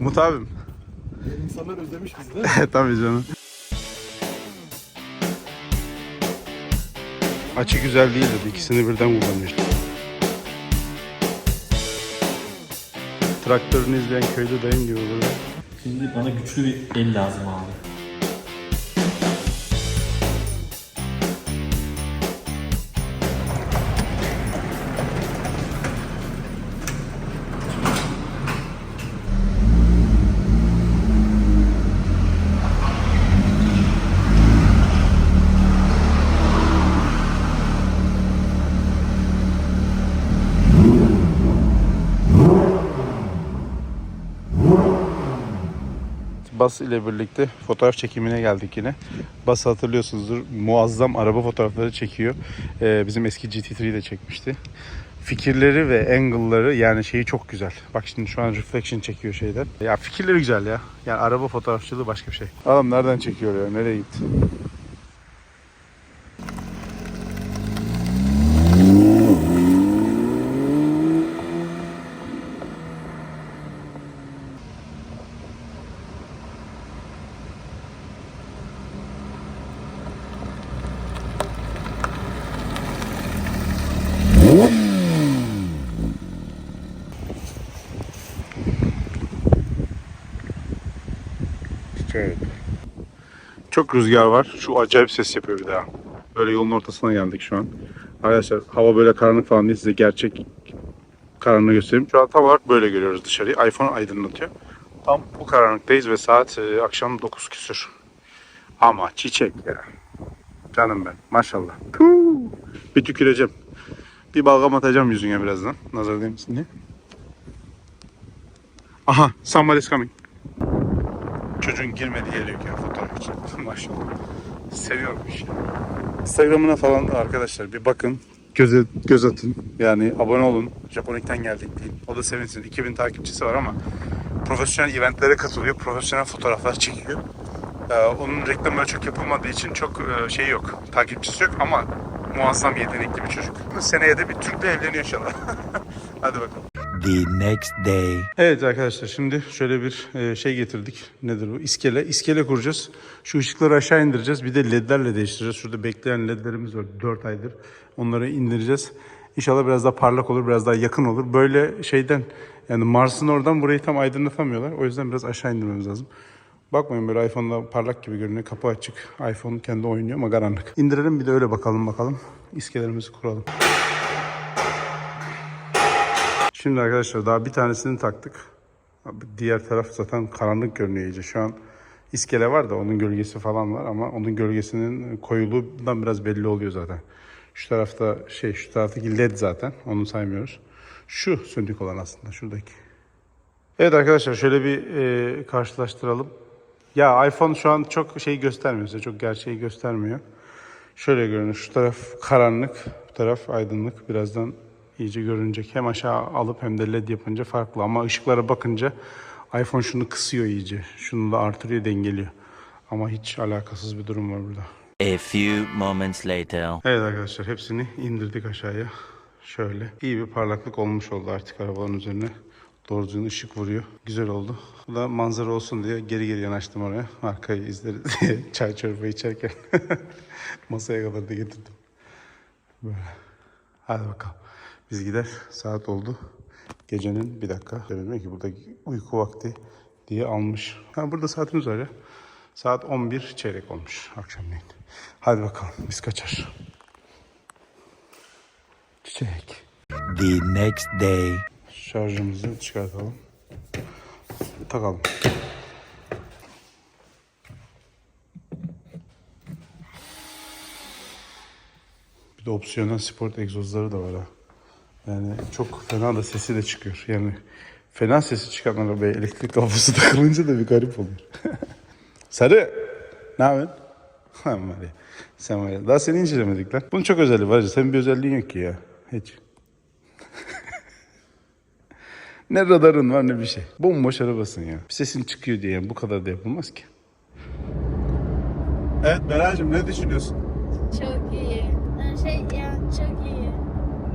Umut abim. İnsanlar özlemiş bizi değil mi? Tabii canım. Açı güzel değil dedi. İkisini birden kullanıyor. Traktörünü izleyen köylü dayım gibi burada. Şimdi bana güçlü bir el lazım abi. Bas ile birlikte fotoğraf çekimine geldik yine. Bas hatırlıyorsunuzdur. Muazzam araba fotoğrafları çekiyor. Ee, bizim eski GT3'yi de çekmişti. Fikirleri ve angle'ları yani şeyi çok güzel. Bak şimdi şu an reflection çekiyor şeyden. Ya fikirleri güzel ya. Yani araba fotoğrafçılığı başka bir şey. Adam nereden çekiyor ya? Nereye gitti? Evet. Çok rüzgar var. Şu acayip ses yapıyor bir daha. Böyle yolun ortasına geldik şu an. Arkadaşlar hava böyle karanlık falan değil. Size gerçek karanlığı göstereyim. Şu an tam olarak böyle görüyoruz dışarıyı. iPhone aydınlatıyor. Tam bu karanlıktayız ve saat e, akşam 9 küsür. Ama çiçek ya. Canım ben. Maşallah. Bir tüküreceğim. Bir balgam atacağım yüzüne birazdan. Nazar değmesin diye. Aha, somebody's coming. Çocuğun girmediği yeri yok ya fotoğraf için. Maşallah. Seviyormuş ya. Instagram'ına falan da arkadaşlar bir bakın. Göze, göz atın. Yani abone olun. Japonik'ten geldik deyin. O da sevinsin. 2000 takipçisi var ama profesyonel eventlere katılıyor. Profesyonel fotoğraflar çekiyor. Ee, onun reklamları çok yapılmadığı için çok e, şey yok. Takipçisi yok ama muazzam yetenekli bir çocuk. Seneye de bir Türk'le evleniyor inşallah. Hadi bakalım. the next day. Evet arkadaşlar şimdi şöyle bir e, şey getirdik. Nedir bu? İskele. İskele kuracağız. Şu ışıkları aşağı indireceğiz. Bir de ledlerle değiştireceğiz. Şurada bekleyen ledlerimiz var 4 aydır. Onları indireceğiz. İnşallah biraz daha parlak olur, biraz daha yakın olur. Böyle şeyden yani Mars'ın oradan burayı tam aydınlatamıyorlar. O yüzden biraz aşağı indirmemiz lazım. Bakmayın böyle iPhone'da parlak gibi görünüyor. Kapı açık. iPhone kendi oynuyor ama karanlık. İndirelim bir de öyle bakalım bakalım. İskelerimizi kuralım. Şimdi arkadaşlar daha bir tanesini taktık. Diğer taraf zaten karanlık görünüyor iyice. Şu an iskele var da onun gölgesi falan var ama onun gölgesinin koyuluğundan biraz belli oluyor zaten. Şu tarafta şey şu taraftaki led zaten onu saymıyoruz. Şu sönük olan aslında şuradaki. Evet arkadaşlar şöyle bir e, karşılaştıralım. Ya iPhone şu an çok şey göstermiyor size. Çok gerçeği göstermiyor. Şöyle görünüyor. Şu taraf karanlık, bu taraf aydınlık. Birazdan iyice görünecek. Hem aşağı alıp hem de led yapınca farklı. Ama ışıklara bakınca iPhone şunu kısıyor iyice. Şunu da artırıyor, dengeliyor. Ama hiç alakasız bir durum var burada. A few moments later. Evet arkadaşlar hepsini indirdik aşağıya. Şöyle. iyi bir parlaklık olmuş oldu artık arabanın üzerine. Doğru düzgün ışık vuruyor. Güzel oldu. Bu da manzara olsun diye geri geri yanaştım oraya. Arkayı izleriz diye çay çorba içerken. Masaya kadar da getirdim. Böyle. Hadi bakalım. Biz gider. Saat oldu. Gecenin bir dakika. Demek ki burada uyku vakti diye almış. Ha, burada saatimiz var ya. Saat 11 çeyrek olmuş akşamleyin. Hadi bakalım biz kaçar. Çiçek. The next day. Şarjımızı çıkartalım. Takalım. Bir de opsiyonel sport egzozları da var ha. Yani çok fena da sesi de çıkıyor. Yani fena sesi çıkan arabaya elektrik kafası takılınca da bir garip oluyor. Sarı. Ne yapıyorsun? Ha var ya. Sen var ya. Daha seni incelemedik lan. Bunun çok özelliği var. Senin bir özelliğin yok ki ya. Hiç. Ne radarın var ne bir şey. Bomboş arabasın ya. Bir sesin çıkıyor diye bu kadar da yapılmaz ki. Evet Beracığım ne düşünüyorsun? Çok iyi. Yani şey yani çok iyi.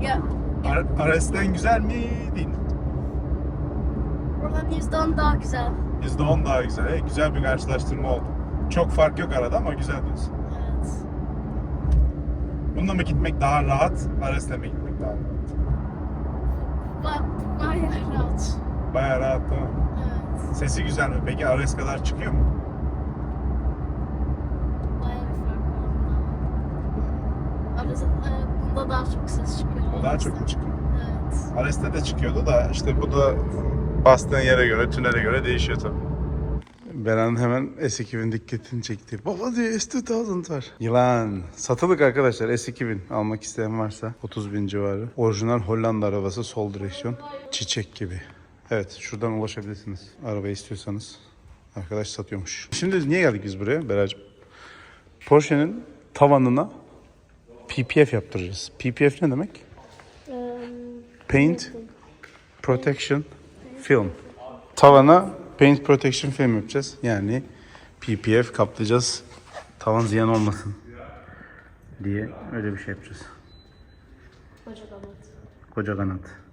Ya RS'den güzel mi değil mi? Buradan %10 daha güzel. %10 daha güzel. E, güzel bir karşılaştırma oldu. Çok fark yok arada ama güzel diyorsun. Evet. Bununla mı gitmek daha rahat, Ares'le mi gitmek daha rahat? Ba bayağı rahat. Bayağı rahat değil mi? Evet. Sesi güzel mi? Peki Ares kadar çıkıyor mu? Bayağı bir fark var bunda. Arası, e, bunda daha çok ses çıkıyor. O daha çok mu çıkıyor? Evet. Ares'te de çıkıyordu da işte bu da bastığın yere göre, tünele göre değişiyor tabii. Beren hemen S2000 dikkatini çekti. Baba diyor S2000 var. Yılan. Satılık arkadaşlar S2000 almak isteyen varsa 30 bin civarı. Orijinal Hollanda arabası sol direksiyon. Çiçek gibi. Evet şuradan ulaşabilirsiniz. Araba istiyorsanız. Arkadaş satıyormuş. Şimdi niye geldik biz buraya Beracığım? Porsche'nin tavanına PPF yaptıracağız. PPF ne demek? Paint Protection Film. Tavana Paint Protection Film yapacağız. Yani PPF kaplayacağız. Tavan ziyan olmasın diye öyle bir şey yapacağız. Koca kanat. Koca kanat.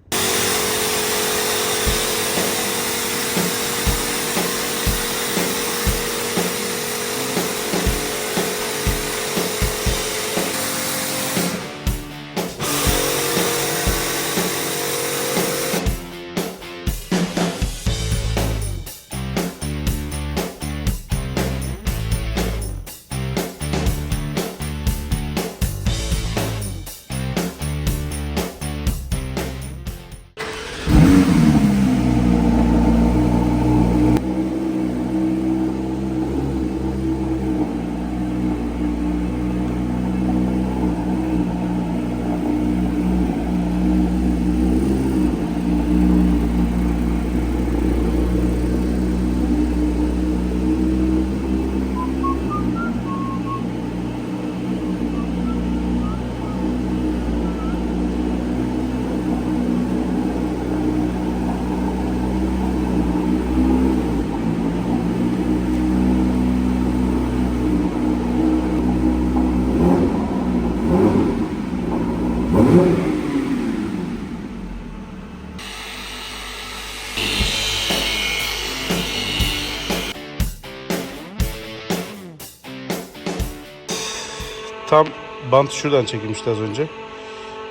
Tam bant şuradan çekilmişti az önce.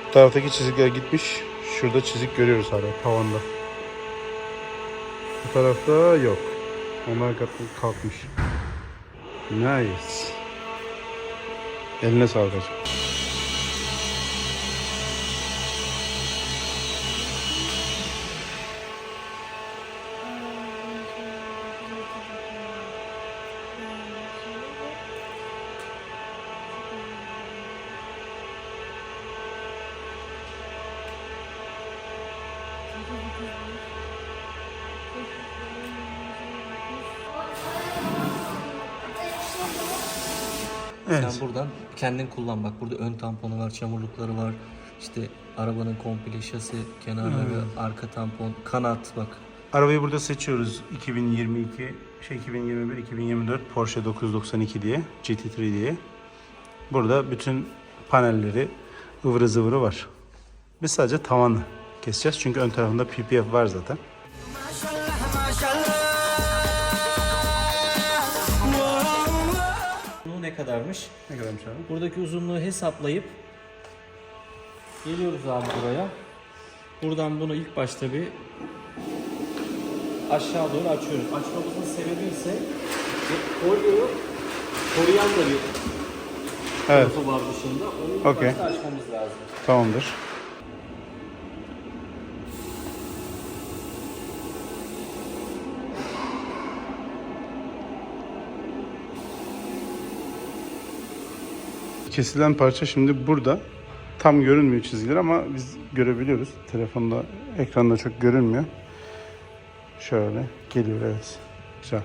Bu taraftaki çizikler gitmiş. Şurada çizik görüyoruz hala tavanda. Bu tarafta yok. Onlar kalkmış. Nice. Eline sağlık hacım. Sen buradan kendin kullan bak. Burada ön tamponu var, çamurlukları var. İşte arabanın komple şasi, kenarları, arka tampon, kanat bak. Arabayı burada seçiyoruz. 2022, şey 2021, 2024 Porsche 992 diye, GT3 diye. Burada bütün panelleri ıvırı zıvırı var. Biz sadece tavanı keseceğiz çünkü ön tarafında PPF var zaten. Bu ne kadarmış? Ne kadarmış abi? Buradaki uzunluğu hesaplayıp geliyoruz abi buraya. Buradan bunu ilk başta bir aşağı doğru açıyoruz. Açmamızın sebebi ise folyoyu koruyan da bir Evet, tarafı var dışında. Onu ilk başta açmamız lazım. tamamdır. Kesilen parça şimdi burada. Tam görünmüyor çizgiler ama biz görebiliyoruz. Telefonda, ekranda çok görünmüyor. Şöyle geliyor evet. Güzel.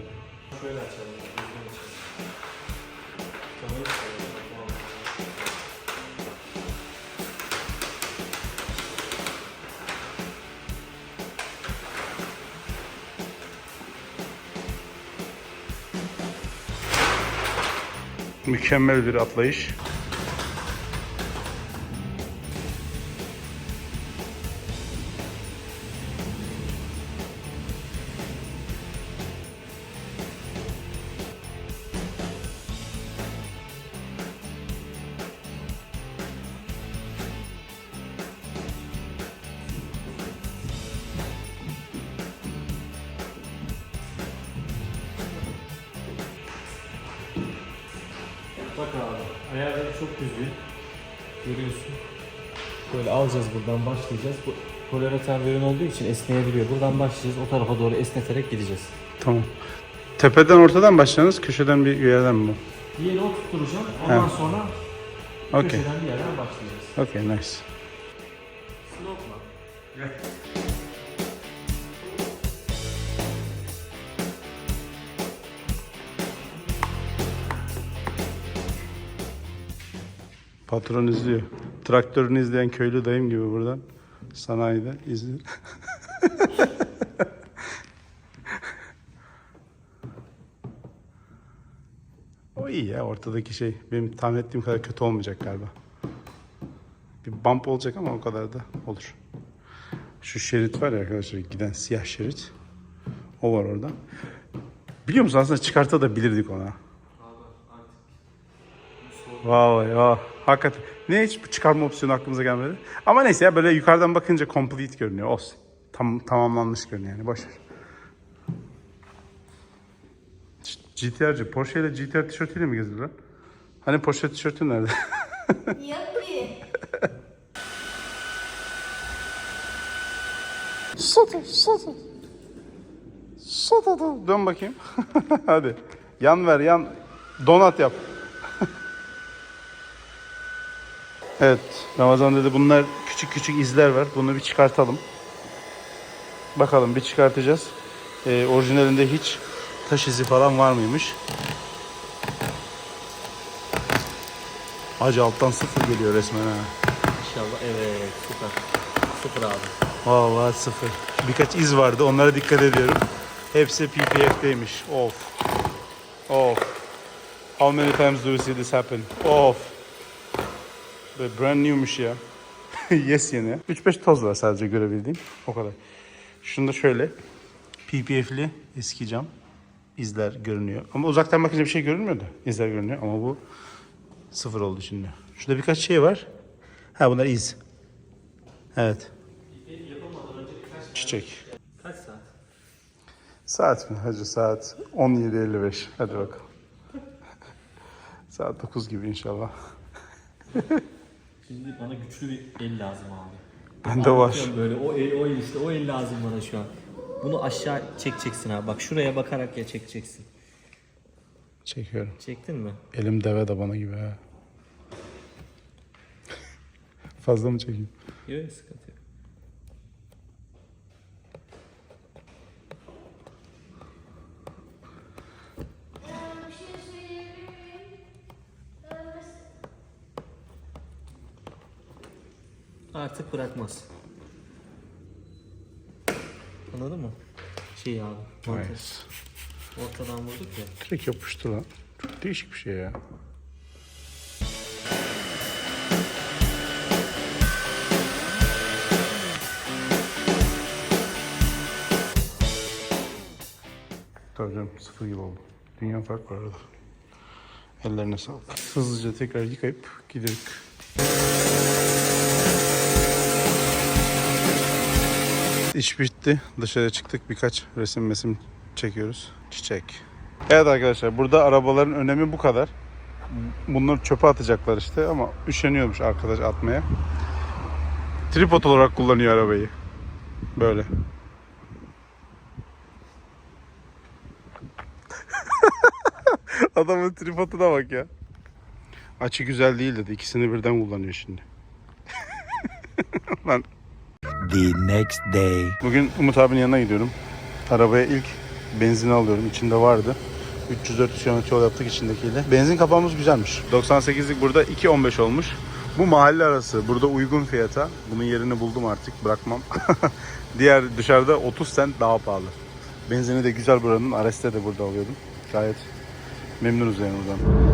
Mükemmel bir atlayış. Bak abi ayarları çok düzgün. Görüyorsun. Böyle alacağız buradan başlayacağız. Bu polarotan ürün olduğu için esneyebiliyor. Buradan başlayacağız. O tarafa doğru esneterek gideceğiz. Tamam. Tepeden ortadan başlayanız köşeden bir yerden mi bu? Bir yere oturtturacağım. Ondan He. sonra Okey. köşeden bir yerden başlayacağız. Okey nice. Slope'la. Patron izliyor. Traktörünü izleyen köylü dayım gibi buradan sanayide izliyor. o iyi ya ortadaki şey benim tahmin ettiğim kadar kötü olmayacak galiba. Bir bump olacak ama o kadar da olur. Şu şerit var ya arkadaşlar giden siyah şerit. O var orada. Biliyor musun aslında çıkartabilirdik ona. Vallahi ya. Hakikaten. Ne hiç bu çıkarma opsiyonu aklımıza gelmedi. Ama neyse ya böyle yukarıdan bakınca complete görünüyor. Olsun. Tam, tamamlanmış görünüyor yani. Boş ver. GTR'cı. Porsche ile GTR tişörtüyle mi gezdi lan? Hani Porsche tişörtü nerede? Yok ki. Şata. Şata da. Dön bakayım. Hadi. Yan ver yan. Donat yap. Evet. Ramazan dedi bunlar küçük küçük izler var. Bunu bir çıkartalım. Bakalım bir çıkartacağız. Ee, orijinalinde hiç taş izi falan var mıymış? Acı alttan sıfır geliyor resmen ha. İnşallah evet süper. Sıfır abi. Vallahi sıfır. Birkaç iz vardı. Onlara dikkat ediyorum. Hepsi PPF'deymiş. Of. Of. How many times do we see this happen? Of. Böyle brand new'muş ya. yes yeni. 3-5 toz var sadece görebildiğim. O kadar. Şunda şöyle. PPF'li eski cam. izler görünüyor. Ama uzaktan bakınca bir şey görünmüyordu. İzler görünüyor ama bu sıfır oldu şimdi. Şurada birkaç şey var. Ha bunlar iz. Evet. Çiçek. Kaç saat? Saat mi? Hacı saat 17.55. Hadi bakalım. saat 9 gibi inşallah. Şimdi bana güçlü bir el lazım abi. Bende var. Böyle o el, o el işte o el lazım bana şu an. Bunu aşağı çekeceksin abi. Bak şuraya bakarak ya çekeceksin. Çekiyorum. Çektin mi? Elim deve de bana gibi ha. Fazla mı çekeyim? Yok, sıkıntı yok. Bırakmaz. Anladın mı? Şey abi. mantık. Nice. Ortadan vurduk ya. Direkt yapıştı lan. Çok değişik bir şey ya. Tabii canım sıfır gibi oldu. Dünya fark var arada. Ellerine sağlık. Hızlıca tekrar yıkayıp gidelim. İş bitti. Dışarı çıktık. Birkaç resim mesim çekiyoruz. Çiçek. Evet arkadaşlar burada arabaların önemi bu kadar. Bunları çöpe atacaklar işte ama üşeniyormuş arkadaş atmaya. Tripod olarak kullanıyor arabayı. Böyle. Adamın tripoduna bak ya. Açı güzel değil dedi. İkisini birden kullanıyor şimdi. Lan The next day. Bugün Umut abinin yanına gidiyorum. Arabaya ilk benzin alıyorum. İçinde vardı. 300-400 km yol yaptık içindekiyle. Benzin kapağımız güzelmiş. 98'lik burada 2.15 olmuş. Bu mahalle arası. Burada uygun fiyata. Bunun yerini buldum artık. Bırakmam. Diğer dışarıda 30 cent daha pahalı. Benzini de güzel buranın. Ares'te de burada alıyordum. Gayet memnunuz yani buradan.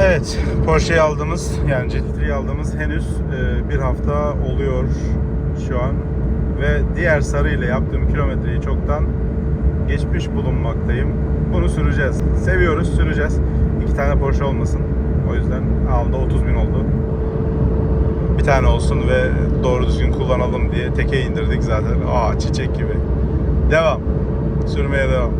Evet, Porsche'yi aldığımız yani GT3'yi aldığımız henüz e, bir hafta oluyor şu an. Ve diğer sarı ile yaptığım kilometreyi çoktan geçmiş bulunmaktayım. Bunu süreceğiz. Seviyoruz, süreceğiz. İki tane Porsche olmasın. O yüzden aldı 30 bin oldu. Bir tane olsun ve doğru düzgün kullanalım diye teke indirdik zaten. Aa çiçek gibi. Devam. Sürmeye devam.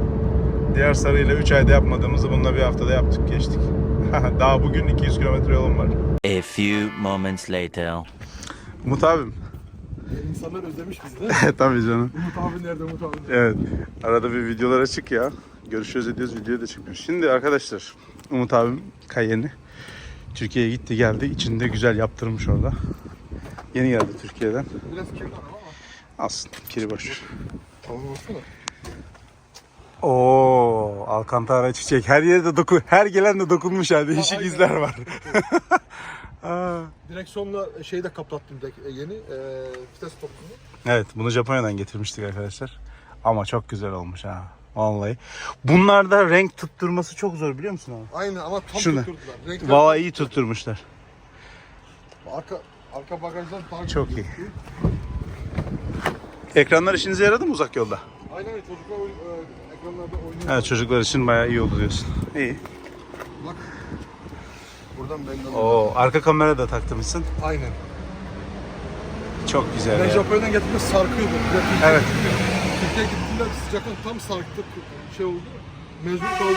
Diğer sarıyla 3 ayda yapmadığımızı bununla bir haftada yaptık geçtik. Daha bugün 200 kilometre yolum var. A few moments later. Umut abim. İnsanlar özlemiş bizi de. Tabii canım. Umut abi nerede Umut abi nerede? Evet. Arada bir videolar açık ya. Görüşüyoruz ediyoruz videoyu da çıkmıyor. Şimdi arkadaşlar Umut abim Kayen'i Türkiye'ye gitti geldi. İçinde güzel yaptırmış orada. Yeni geldi Türkiye'den. Biraz kirli araba ama. Alsın. Kiri boş. Tamam baksana. Oo, Alcantara çiçek. Her yerde dokun, her gelen de dokunmuş ha. Değişik aynen. izler var. Aa. Direksiyonla şeyi de kaplattım de, yeni. E, vites topunu. Evet, bunu Japonya'dan getirmiştik arkadaşlar. Ama çok güzel olmuş ha. Vallahi. Bunlarda renk tutturması çok zor biliyor musun abi? Aynı ama tam Şunu. tutturdular. Renkler Vallahi iyi tutturmuşlar. Arka, arka bagajdan daha Çok iyi. gözüküyor. Ekranlar işinize yaradı mı uzak yolda? Aynen çocuklar oyun, e, ekranlarda oynuyor. Evet çocuklar için bayağı iyi oldu diyorsun. İyi. Bak. Buradan ben Oo, arka kamera da taktırmışsın. Aynen. Çok güzel Ben ya. Japonya'dan getirdiğimde sarkıyordu. Türkiye'ye Evet. Türkiye'ye gittiğimde sıcaktan tam sarktı. Şey oldu. Mecbur kaldım.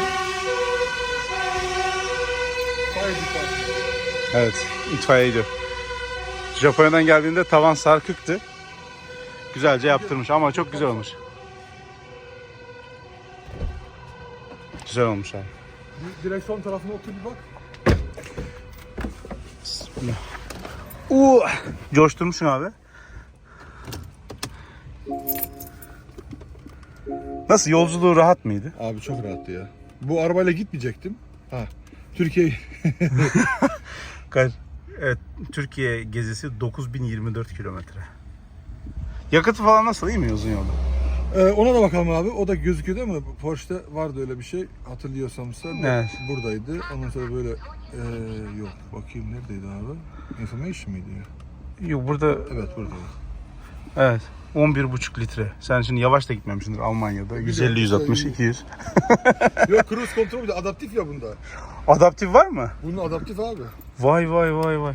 Fire department. Evet, itfaiyeydi. Japonya'dan geldiğinde tavan sarkıktı. Güzelce yaptırmış ama çok güzel olmuş. Güzel olmuş abi. Direksiyon tarafına otur bir bak. Uuu, coşturmuşsun abi. Nasıl yolculuğu rahat mıydı? Abi çok rahattı ya. Bu arabayla gitmeyecektim. Ha. Türkiye Kaç? Evet, Türkiye gezisi 9024 kilometre. Yakıtı falan nasıl iyi mi uzun yolda? Ee, ona da bakalım abi. O da gözüküyor değil mi? Porsche'de vardı öyle bir şey. Hatırlıyorsam sen. Evet. Buradaydı. Ondan sonra böyle ee, yok. Bakayım neredeydi abi? Information mıydı ya? Yok burada Evet buradaydı. evet 11,5 litre. Sen şimdi yavaş da gitmemişsindir Almanya'da. 150, 160, 200. yok cruise kontrol bir de adaptif ya bunda. Adaptif var mı? Bunun adaptif abi. Vay vay vay vay.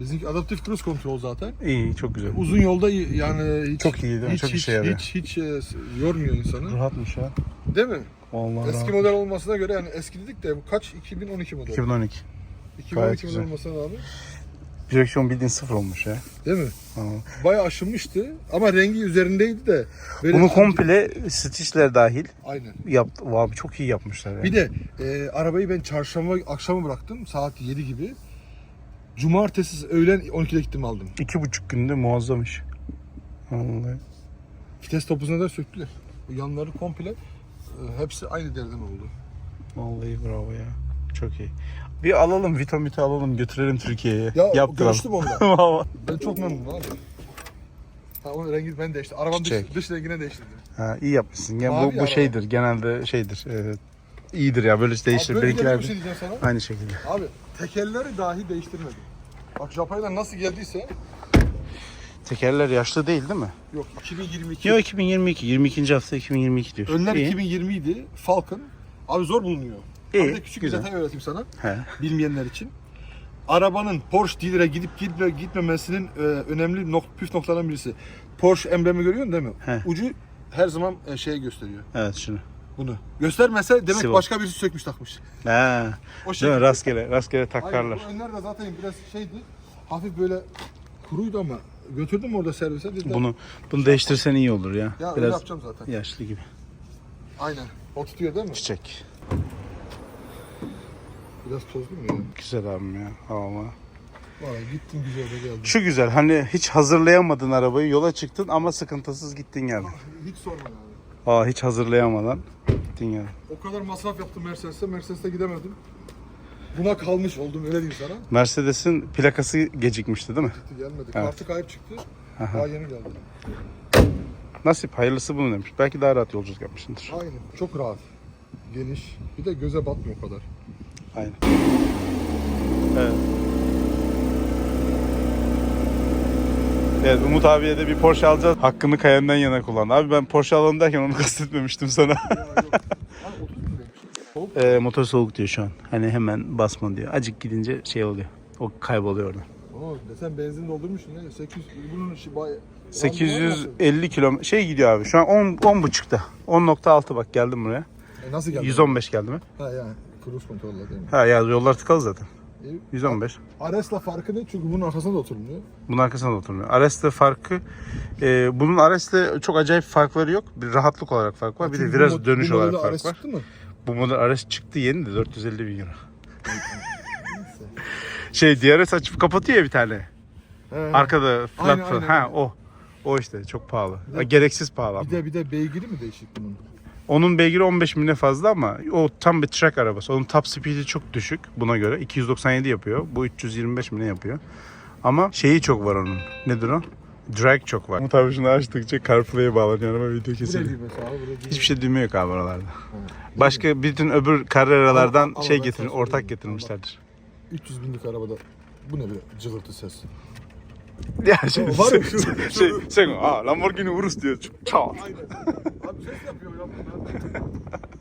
Bizimki adaptif cruise kontrol zaten. İyi çok güzel. Uzun yolda yani hiç, Çok iyi değil mi? Hiç, Çok hiç, işe yarıyor. Hiç, hiç, e, yormuyor insanı. Rahatmış ha. Değil mi? Vallahi Eski rahat. model olmasına göre yani eski dedik de bu kaç? 2012 model. 2012. 2012 gayet model olmasına rağmen. Direksiyon bildiğin sıfır olmuş ya. Değil mi? Ha. Bayağı aşınmıştı ama rengi üzerindeydi de. böyle- Bunu komple stitchler dahil Aynen. yaptı. Abi çok iyi yapmışlar ya. Bir de e, arabayı ben çarşamba akşamı bıraktım saat 7 gibi. Cumartesi öğlen 12'de gittim aldım. iki buçuk günde muazzam iş. Vallahi. Vites topuzuna da söktüler. Bu yanları komple e, hepsi aynı derden oldu. Vallahi bravo ya. Çok iyi. Bir alalım vitamiti alalım götürelim Türkiye'ye. Ya Yaptıralım. görüştüm onunla. Ben çok memnunum abi. Ha onun rengi ben değiştirdim. Arabanın dış, Çiçek. dış rengine değiştirdim. ha, iyi yapmışsın. Ya Mavi bu, bu araba. şeydir genelde şeydir. E, iyidir ya böyle değiştir. Abi böyle Benimkiler bir şey diyeceğim sana. aynı şekilde. Abi tekerleri dahi değiştirmedim. Bak Japonya'dan nasıl geldiyse Tekerler yaşlı değil değil mi? yok 2022. Yok 2022. 22. hafta 2022 diyor. Önler İyi. 2020 idi. Falcon. Abi zor bulunuyor. İyi, de küçük güzel. bir detay öğreteyim sana. He. Bilmeyenler için. Arabanın Porsche dealer'e gidip gitme, gitmemesinin e, önemli nok- püf noktalarından birisi. Porsche emblemi görüyorsun değil mi? He. Ucu her zaman e, şeye gösteriyor. Evet şunu. Bunu. Göstermese demek Sivol. başka birisi sökmüş takmış. Ha. O Değil şekilde. mi? Rastgele, rastgele takarlar. bu önler de zaten biraz şeydi. Hafif böyle kuruydu ama götürdüm orada servise. Dediler, Bunu bunu değiştirsen iyi olur ya. ya öyle Biraz yapacağım zaten. yaşlı gibi. Aynen. O tutuyor değil mi? Çiçek. Biraz tozlu mu ya? Güzel abim ya. Ama. Valla gittim güzel de geldim. Şu güzel hani hiç hazırlayamadın arabayı yola çıktın ama sıkıntısız gittin geldin. Hiç sorma yani. Aa hiç hazırlayamadan gittin geldin. O kadar masraf yaptım Mercedes'e. Mercedes'e gidemedim. Buna kalmış oldum öyle diyeyim sana. Mercedes'in plakası gecikmişti değil mi? Gitti gelmedi. Evet. Kartı kayıp çıktı. Aha. Daha yeni geldi. Nasip hayırlısı bunu demiş. Belki daha rahat yolculuk yapmışsındır. Aynen. Çok rahat. Geniş. Bir de göze batmıyor o kadar. Aynen. Evet. Evet Umut abiye de bir Porsche alacağız. Hakkını Cayenne'den yana kullan. Abi ben Porsche alalım derken onu kastetmemiştim sana. Ya yok. 30 bin demiş. Soğuk. Ee, motor soğuk diyor şu an. Hani hemen basma diyor. Acık gidince şey oluyor. O kayboluyor orada. Oo, desen benzin doldurmuşsun ya. 800 bunun işi bay... 850 kilo şey gidiyor abi. Şu an 10 10 buçukta. 10.6 bak geldim buraya. E nasıl geldi? 115 geldi mi? Ha yani. Cruise kontrolle değil mi? Ha ya yollar tıkalı zaten. E, 115. Ares'la farkı ne? Çünkü bunun arkasında da oturmuyor. Bunun arkasında da oturmuyor. Ares'te farkı e, bunun Ares'te çok acayip farkları yok. Bir rahatlık olarak fark var. Bir de Çünkü bu dönüş bu olarak fark Ares var. çıktı mı? Bu model Ares çıktı yeni de 450 bin euro. şey DRS açıp kapatıyor ya bir tane. He. Arkada flat Aynen, aynen, Ha o. O işte çok pahalı. Bir de- Gereksiz pahalı. Bir de bir de beygiri mi değişik bunun? Onun beygiri 15 bine fazla ama o tam bir track arabası. Onun top speed'i çok düşük buna göre. 297 yapıyor. Bu 325 mi ne yapıyor. Ama şeyi çok var onun. Nedir o? Drag çok var. Umut abi şunu açtıkça CarPlay'e bağlanıyor araba video kesiliyor. Hiçbir şey düğme yok abi oralarda. Başka bütün öbür kararalardan Ama- ama şey getirin, ortak getirmişlerdir. 300 binlik arabada bu ne bir cıvırtı ses. Ya şey, Var şey, şu- şey, sen, aa Lamborghini Urus diyor. Çat. Abi ses yapıyor ya bunlar.